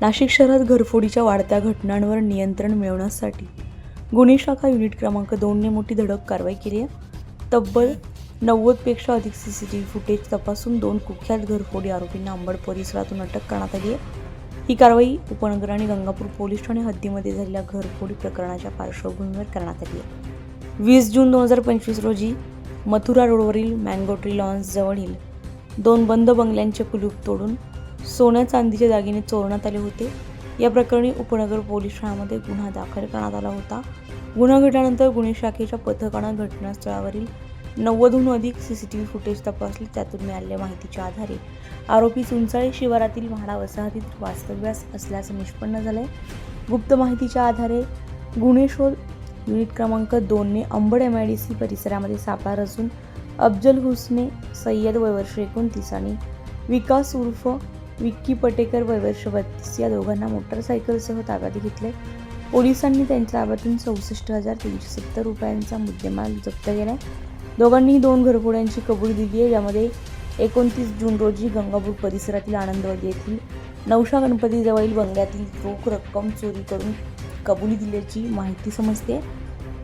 नाशिक शहरात घरफोडीच्या वाढत्या घटनांवर नियंत्रण मिळवण्यासाठी गुन्हे शाखा युनिट क्रमांक दोनने मोठी धडक कारवाई केली आहे. तब्बल नव्वदपेक्षा अधिक C C T V footage तपासून दोन कुख्यात घरफोडी आरोपींना अंबड परिसरातून अटक करण्यात आली आहे. ही कारवाई उपनगर आणि गंगापूर पोलीस ठाणे हद्दीमध्ये झालेल्या घरफोडी प्रकरणाच्या पार्श्वभूमीवर करण्यात आली आहे. वीस जून दोन हजार पंचवीस रोजी मथुरा रोडवरील मँगो ट्री दोन बंद बंगल्यांचे कुलूप तोडून सोन्या चांदीचे दागिने चोरण्यात आले होते. या प्रकरणी उपनगर पोलीस ठाण्यामध्ये गुन्हा दाखल करण्यात आला होता. गुन्हा घडल्यानंतर गुन्हे शाखेच्या पथकानं घटनास्थळावरील नव्वदहून अधिक C C T V footage तपासले. त्यातून मिळालेल्या माहितीच्या आधारे आरोपी चुंचाळे शिवारातील म्हाडा वसाहतीत वास्तव्यास असल्याचं निष्पन्न झालंय. गुप्त माहितीच्या आधारे गुन्हे शोध युनिट क्रमांक दोनने Ambad M I D C परिसरामध्ये सापळा रचून अफजल हुसने सय्यद वयवर्ष एकोणतीस आणि विकास उर्फ विक्की पटेकर व बत्तीस या दोघांना मोटरसायकलसह ताब्यात घेतले. पोलिसांनी त्यांच्या ताब्यातून चौसष्ट हजार तीनशे सत्तर रुपयांचा मुद्देमाल जप्त केला. दोघांनी दोन घरफोड्यांची कबुली दिली आहे यामध्ये एकोणतीस जून रोजी गंगापूर परिसरातील आनंदवाडी येथील नवशा गणपतीजवळील बंगल्यातील रोख रक्कम चोरी करून कबुली दिल्याची माहिती समजते.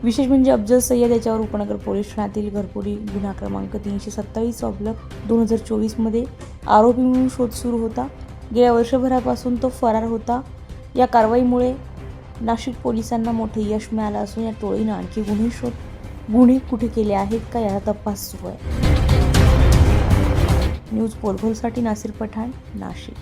विशेष म्हणजे अफजल सय्यद याच्यावर उपनगर पोलीस ठाण्यातील घरपोडी गुन्हा क्रमांक तीनशे सत्तावीस ऑब्लक दोन हजार चोवीसमध्ये आरोपी म्हणून शोध सुरू होता. गेल्या वर्षभरापासून तो फरार होता. या कारवाईमुळे नाशिक पोलिसांना मोठे यश मिळालं असून या टोळीनं आणखी गुन्हे शोध गुन्हे कुठे केले आहेत का याचा तपास सुरू आहे. न्यूज पोलभोलसाठी नासिर पठाण नाशिक.